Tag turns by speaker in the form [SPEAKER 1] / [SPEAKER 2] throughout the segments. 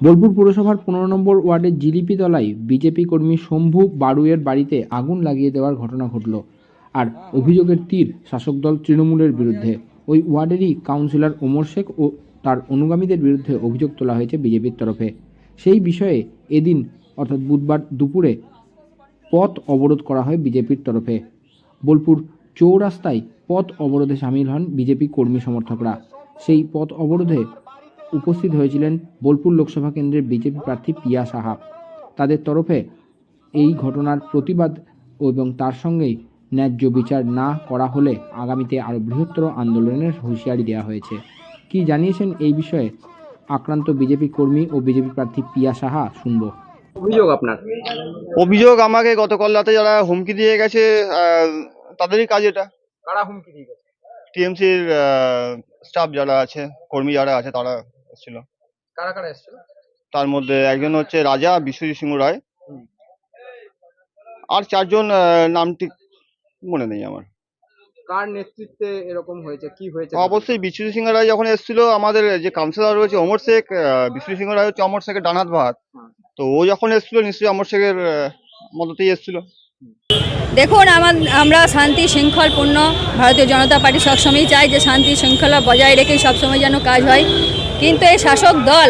[SPEAKER 1] বোলপুর পুরসভার পনেরো নম্বর ওয়ার্ডের জিলিপি তলায় বিজেপি কর্মী শম্ভু বাড়ুইয়ের বাড়িতে আগুন লাগিয়ে দেওয়ার ঘটনা ঘটল আর অভিযোগের তীর শাসক দল তৃণমূলের বিরুদ্ধে। ওই ওয়ার্ডেরই কাউন্সিলর ওমর শেখ ও তার অনুগামীদের বিরুদ্ধে অভিযোগ তোলা হয়েছে বিজেপির তরফে। সেই বিষয়ে এদিন, অর্থাৎ বুধবার দুপুরে, পথ অবরোধ করা হয় বিজেপির তরফে। বোলপুর চৌরাস্তায় পথ অবরোধে সামিল হন বিজেপি কর্মী সমর্থকরা। সেই পথ অবরোধে উপস্থিত হয়েছিলেন বোলপুর লোকসভা কেন্দ্রের বিজেপি প্রার্থী পিয়া সাহা। তাদের তরফে এই ঘটনার প্রতিবাদ এবং তার সঙ্গেই ন্যায্য বিচার না করা হলে আগামীতে আরও বৃহত্তর আন্দোলনের হুঁশিয়ারি দেওয়া হয়েছে। কি জানিয়েছেন এই বিষয়ে আক্রান্ত বিজেপি কর্মী ও বিজেপি প্রার্থী পিয়া সাহা শুনব।
[SPEAKER 2] অভিযোগ আপনার?
[SPEAKER 3] অভিযোগ আমাকে গতকাল রাতে যারা হুমকি দিয়ে গেছে তাদেরই কাজ এটা।
[SPEAKER 2] কারা হুমকি দিয়ে গেছে?
[SPEAKER 3] টিএমসির স্টাফ যারা আছে কর্মী যারা আছে তারা এসেছিল।
[SPEAKER 2] কারা কারা এসেছিল?
[SPEAKER 3] তার মধ্যে একজন হচ্ছে রাজা বিশ্বজিৎ সিংহ রায়। আর চারজন নাম ঠিক মনে নেই আমার।
[SPEAKER 2] কার নেতৃত্বে এরকম হয়েছে? কি হয়েছে?
[SPEAKER 3] অবশ্যই বিশ্বজিৎ সিংহ রায় যখন এসেছিল আমাদের যে কাউন্সিলর রয়েছে অমর শেখ বিশ্বজিৎ সিংহ রায় হচ্ছে অমর শেখের ডানাত ভাত। তো ও যখন এসেছিল নিশ্চয়ই অমর শেখের মদতেই এসেছিল।
[SPEAKER 4] দেখুন আমার আমরা শান্তি শৃঙ্খলপূর্ণ ভারতীয় জনতা পার্টি সবসময়ই চাই যে শান্তি শৃঙ্খলা বজায় রেখে সবসময় যেন কাজ হয়। কিন্তু এই শাসক দল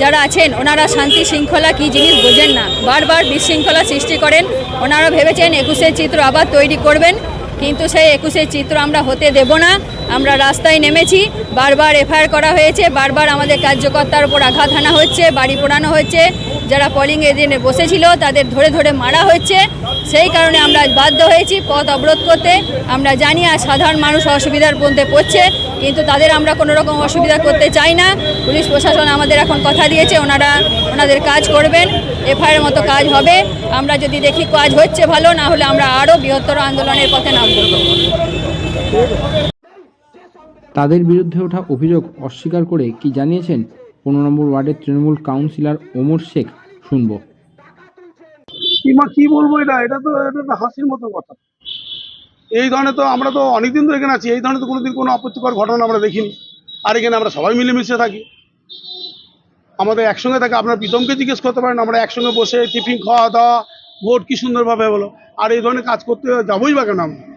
[SPEAKER 4] যারা আছেন, ওনারা শান্তি শৃঙ্খলা কী জিনিস বোঝেন না। বারবার বিশৃঙ্খলা সৃষ্টি করেন, ওনারা ভেবেছেন একুশের চিত্র আবার তৈরি করবেন, কিন্তু সেই একুশের চিত্র আমরা হতে দেব না, আমরা রাস্তায় নেমেছি, বারবার এফআইআর করা হয়েছে, বারবার আমাদের কার্যকর্তার উপর আঘাত হানা হচ্ছে, বাড়ি পোড়ানো হচ্ছে যারা পলিং এদিনে বসেছিল, তাদের ধরে ধরে মারা হচ্ছে সেই কারণে আমরা বাধ্য হয়েছি পথ অবরোধ করতে। আমরা জানি আর সাধারণ মানুষ অসুবিধার মধ্যে পড়ছে, কিন্তু তাদের আমরা কোনো রকম অসুবিধা করতে চাই না। পুলিশ প্রশাসন আমাদের এখন কথা দিয়েছে, ওনারা, ওনাদের কাজ করবেন, এফআইআর মতো কাজ হবে। আমরা যদি দেখি কাজ হচ্ছে ভালো, না হলে আমরা আরও বৃহত্তর আন্দোলনের পথে নামব।
[SPEAKER 1] তাদের বিরুদ্ধে ওঠা অভিযোগ অস্বীকার করে কি জানিয়েছেন পনেরো নম্বর ওয়ার্ডের তৃণমূল কাউন্সিলর ওমর শেখ শুনব।
[SPEAKER 5] কি বলব এটা? এটা তো এটা তো হাসির মতো কথা। এই ধরনের তো আমরা তো অনেকদিন ধরে এখানে আছি, এই ধরনের তো কোনোদিন কোনো আপত্তিকর ঘটনা আমরা দেখিনি। আর এখানে আমরা সবাই মিলেমিশে থাকি। আমাদের একসঙ্গে থাকে, আপনার প্রীতমকে জিজ্ঞেস করতে পারেন, আমরা একসঙ্গে বসে টিফিন খাওয়া দাওয়া ভোট কি সুন্দরভাবে হলো। আর এই ধরনের কাজ করতে যাবোই বা কেন আমরা?